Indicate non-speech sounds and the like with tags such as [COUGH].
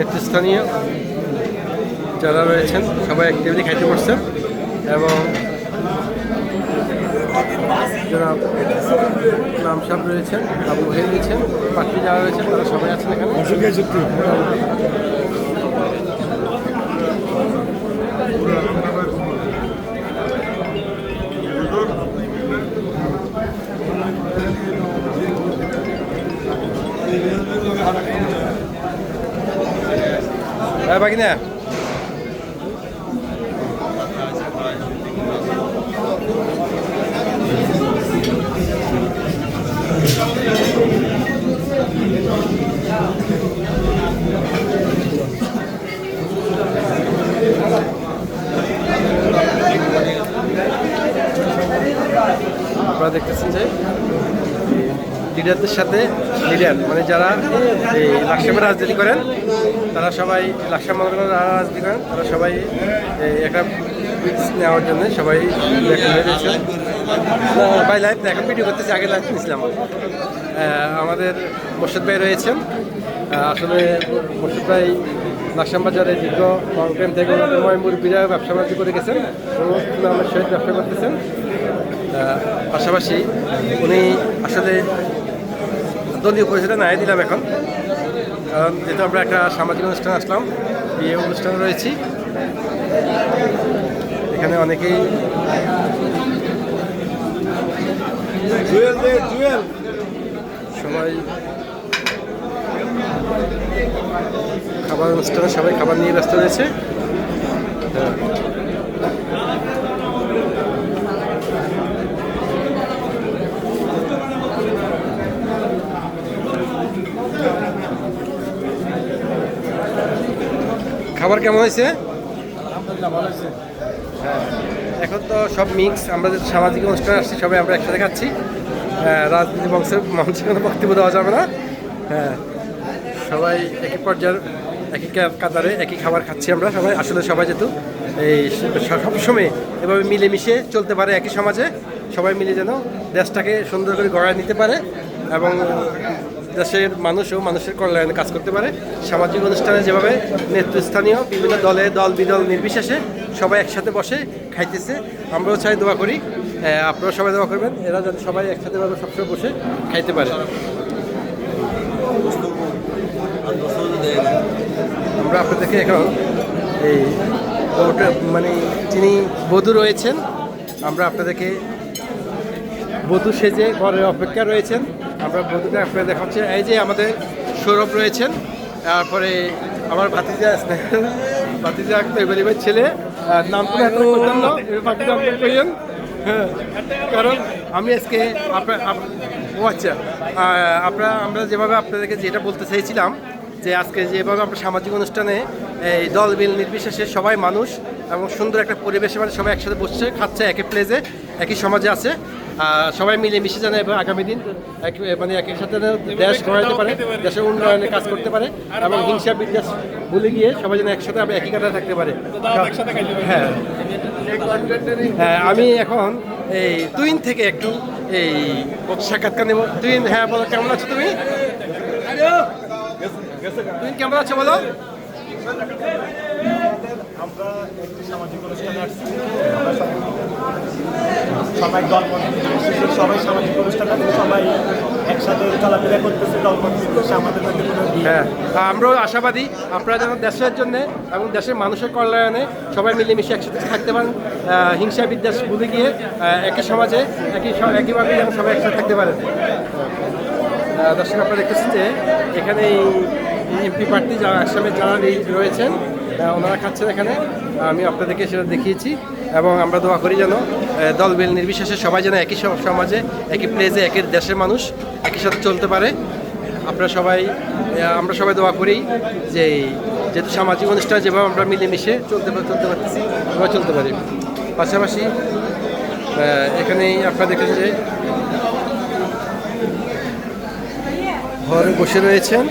নেতৃস্থানীয় যারা রয়েছেন, সবাই এক টেবিলে খাইতে বসছেন এবং যারা নাম সাহেব রয়েছেন, আবু হেল রয়েছেন পাত্রী যারা রয়েছেন, তারা সবাই আছেন এখানে। হ্যাঁ বাকি না আপনারা দেখতেছেন যে লিডারদের সাথে লিডার মানে যারা এই লাকসামে রাজনীতি করেন, তারা সবাই লাকসাম যারা রাজনীতি করেন, তারা সবাই একটা নেওয়ার জন্য সবাই ভাই লাইভ এখন ভিডিও করতেছি আগে লাইভ নিয়েছিলাম। আমাদের মোর্শেদ ভাই রয়েছেন। আসলে মোর্শেদ ভাই লাকসাম বাজারে দীর্ঘ কংক্রেম থেকে ময় মুরব্বীরা ব্যবসা বাণিজ্য করে গেছেন আমার সহিত ব্যবসা করতেছেন। পাশাপাশি উনি আসলে দলীয় পরিচয়টা নাই দিলাম এখন কারণ যেহেতু আমরা একটা সামাজিক অনুষ্ঠান আসলাম, বিয়ে অনুষ্ঠানে রয়েছি এখানে অনেকেই সবাই খাবার অনুষ্ঠানে সবাই খাবার নিয়ে ব্যস্ত রয়েছে হ্যাঁ। খাবার কেমন হয়েছে? হ্যাঁ, এখন তো সব মিক্স আমরা যে সামাজিক অনুষ্ঠানে আসছি সবাই আমরা একসাথে খাচ্ছি। হ্যাঁ, রাজনীতি বংশের মঞ্চে কোনো বক্তব্য দেওয়া যাবে না। হ্যাঁ সবাই একই পর্যায়ের একই কাতারে একই খাবার খাচ্ছি আমরা সবাই আসলে সবাই যেহেতু এই স- সবসময় এভাবে মিলেমিশে চলতে পারে একই সমাজে সবাই মিলে যেন দেশটাকে সুন্দর করে গড়ায় নিতে পারে এবং দেশের মানুষও মানুষের কল্যাণে কাজ করতে পারে। সামাজিক অনুষ্ঠানে যেভাবে নেতৃস্থানীয় বিভিন্ন দলে দল বিদল নির্বিশেষে সবাই একসাথে বসে খাইতেছে আমরাও চাই দোয়া করি। আহ, আপনারাও সবাই দোয়া করবেন এরা যাতে সবাই একসাথে ভাবে সবসময় বসে খাইতে পারে। আমরা আপনাদেরকে এখন এই মানে যিনি বধূ রয়েছেন আমরা আপনাদেরকে বধূ সেজে ঘরের অপেক্ষা রয়েছেন। আমরা বধূটা আপনাদের দেখাচ্ছি। এই যে আমাদের সৌরভ রয়েছেন। তারপরে আমার ভাতিজা [LAUGHS] ভাতিজা একটা এবার ছেলে নাম এখন কইেন হ্যাঁ কারণ আমি আজকে আপনার ও আচ্ছা আপনারা আমরা যেভাবে আপনাদেরকে যেটা বলতে চাইছিলাম যে আজকে যেভাবে আমরা সামাজিক অনুষ্ঠানে এই দল বিল নির্বিশেষে সবাই মানুষ এবং সুন্দর একটা পরিবেশে মানে সবাই একসাথে বসছে খাচ্ছে একই প্লেসে একই সমাজে আছে। সবাই মিলে মিশে যেন এবং আগামী দিন এক- মানে একই সাথে দেশ গড়াইতে পারে, দেশের উন্নয়নে কাজ করতে পারে এবং হিংসা বিদ্বেষ ভুলে গিয়ে সবাই যেন একসাথে আমরা একই কাতারে থাকতে পারে। হ্যাঁ। হ্যাঁ আমি এখন এই তুইন থেকে একটু এই সাক্ষাৎকার নেব। তুইন হ্যাঁ বলো, কেমন আছো তুমি? তুইন, কেমন আছো বলো? আমরা একটি সামাজিক অনুষ্ঠানে আসছি। সবাই- সবাই সামাজিক অনুষ্ঠান সবাই একসাথে চলাফেরা করতেছে আমাদের মধ্যে কোনো হ্যাঁ আমরাও আশাবাদী আপনারা যেন দেশের জন্য এবং দেশের মানুষের কল্যাণে সবাই মিলেমিশে একসাথে থাকতে পারেন হিংসা বিদ্বেষ ভুলে গিয়ে একই সমাজে একই একইভাবে যেন সবাই একসাথে থাকতে পারেন। দর্শক আপনারা দেখতেছেন যে এখানে এই এমপি প্রার্থী যারা আসামে যারা রয়েছেন ওনারা খাচ্ছেন এখানে। আমি আপনাদেরকে সেটা দেখিয়েছি এবং আমরা দোয়া করি যেন দল বিল নির্বিশেষে সবাই যেন একই সমাজে, একই প্লেসে একই দেশের মানুষ একই সাথে চলতে পারে। আপনারা সবাই আমরা সবাই দোয়া করি যে যেহেতু সামাজিক অনুষ্ঠান, যেভাবে আমরা মিলেমিশে চলতে চলতে পারতেছি, আমরা চলতে পারি। পাশাপাশি এখানেই আপনারা দেখেন যে ঘরে বসে রয়েছেন।